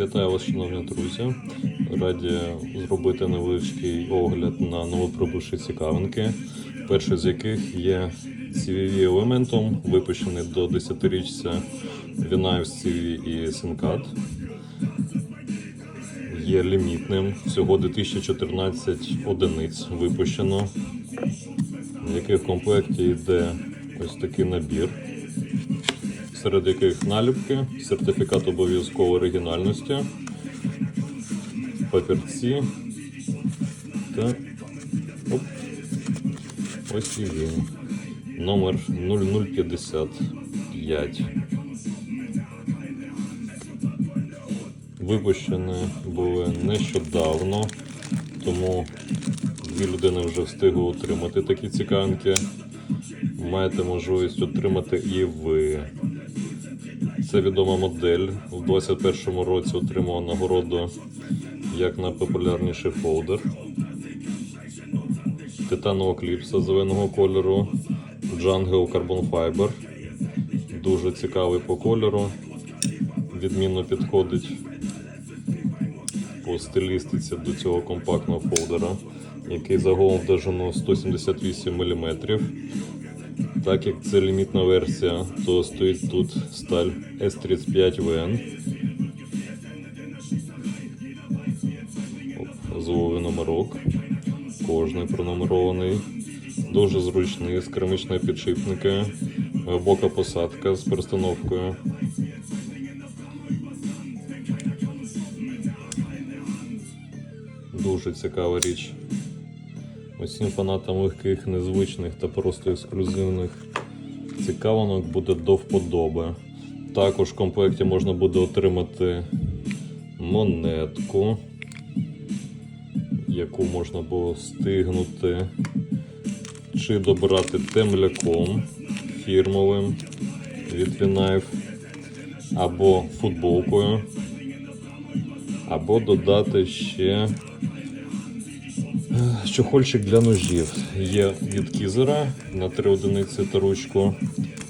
Вітаю вас, шановні друзі. Раді зробити невеличкий огляд на новоприбувші цікавинки, перший з яких є CVV елементом, випущений до 10-річця Vinive CV і Syncat. Є лімітним, всього 2014 одиниць випущено, в яких комплекті йде ось такий набір серед яких наліпки, сертифікат обов'язкової оригінальності, папірці та оп, ось і він. Номер 0055. Випущені були нещодавно, тому дві людини вже встигли отримати такі цікавинки. Маєте можливість отримати і ви. Це відома модель. У 2021 році отримала нагороду як найпопулярніший фолдер. Титанова кліпса зеленого кольору. Jungle Carbon Fiber. Дуже цікавий по кольору. Відмінно підходить по стилістиці до цього компактного фолдера, який загалом в довжину 178 мм. Так як це лімітна версія, то стоїть тут сталь S35VN. Оп, Зловий номерок. Кожний пронумерований. Дуже зручний, з керамічної підшипники. Глибока посадка з перестановкою. Дуже цікава річ. Усім фанатам легких, незвичних та просто ексклюзивних цікавинок буде до вподоби. Також в комплекті можна буде отримати монетку, яку можна було стигнути, чи добрати темляком фірмовим від Vinive, або футболкою, або додати ще Чохольчик для ножів є від кізера на 3 одиниці та ручку,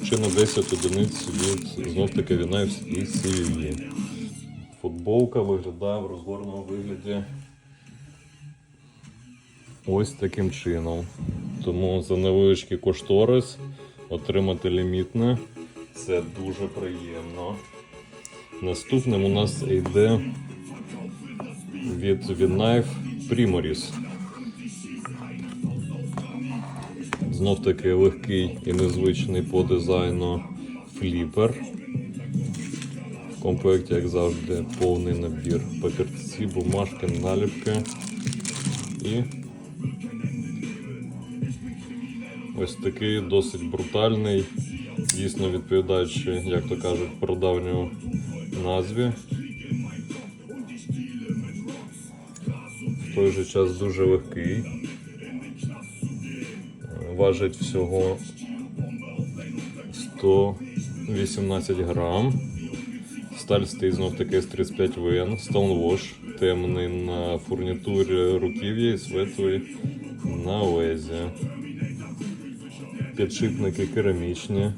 чи на 10 одиниць від знов таки Vinive і CVV. Футболка виглядає в розгорному вигляді ось таким чином. Тому за невеличкий кошторис отримати лімітне це дуже приємно. Наступним у нас йде від Vinive Primoris. Знов таки легкий і незвичний по дизайну фліпер. В комплекті, як завжди, повний набір папірці, бумажки, наліпки і ось такий досить брутальний, дійсно відповідаючи, як то кажуть, прадавню назві. В той же час дуже легкий важить всього 118 грам. Сталь стоїть знов таки з 35 ВН, Stonewash, темний на фурнітурі руків'я і світлий на лезі. Підшипники керамічні,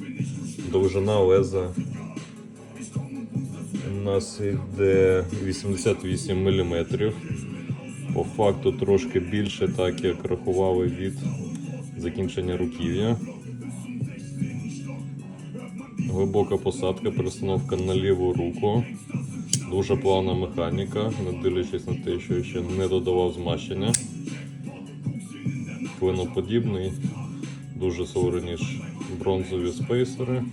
довжина леза у нас йде 88 мм. По факту трошки більше, так як рахували від закінчення руків'я. Глибока посадка, перестановка на ліву руку. Дуже плавна механіка, не дивлячись на те, що я ще не додавав змащення. Клиноподібний, дуже суворий, ніж бронзові спейсери.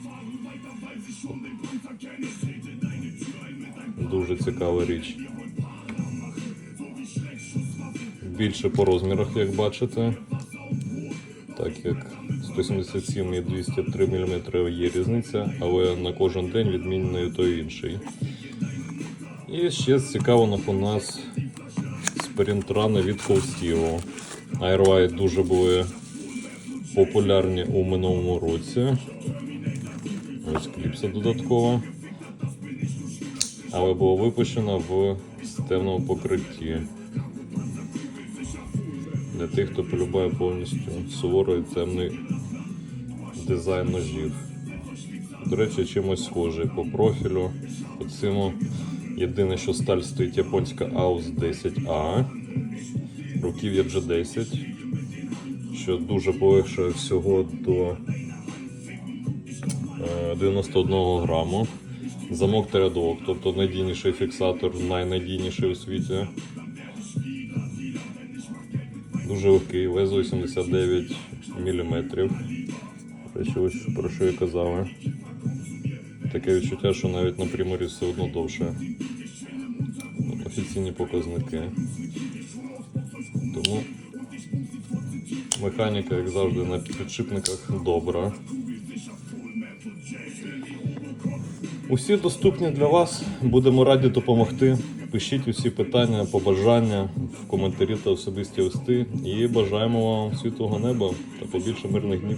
Дуже цікава річ. Більше по розмірах, як бачите так як 177 і 203 мм є різниця, але на кожен день відмінний той інший. І ще з цікавинок у нас спринтрани від Холстіву. Airwide дуже були популярні у минулому році. Ось кліпса додаткова. Але було випущено в системному покритті для тих, хто полюбає повністю суворий темний дизайн ножів. До речі, чимось схожий по профілю. По цьому єдине, що сталь стоїть японська AUS 10A, руків'я G10, що дуже полегшує всього до е, 91 граму. Замок та тобто найдійніший фіксатор, найнадійніший у світі. Дуже легкий, лезо 89 мм. Ось про що я казали. Таке відчуття, що навіть на приморі все одно довше. Офіційні показники. Тому механіка, як завжди, на підшипниках добра. Усі доступні для вас. Будемо раді допомогти. Пишіть усі питання, побажання в коментарі та особисті листи. І бажаємо вам світлого неба та побільше мирних днів.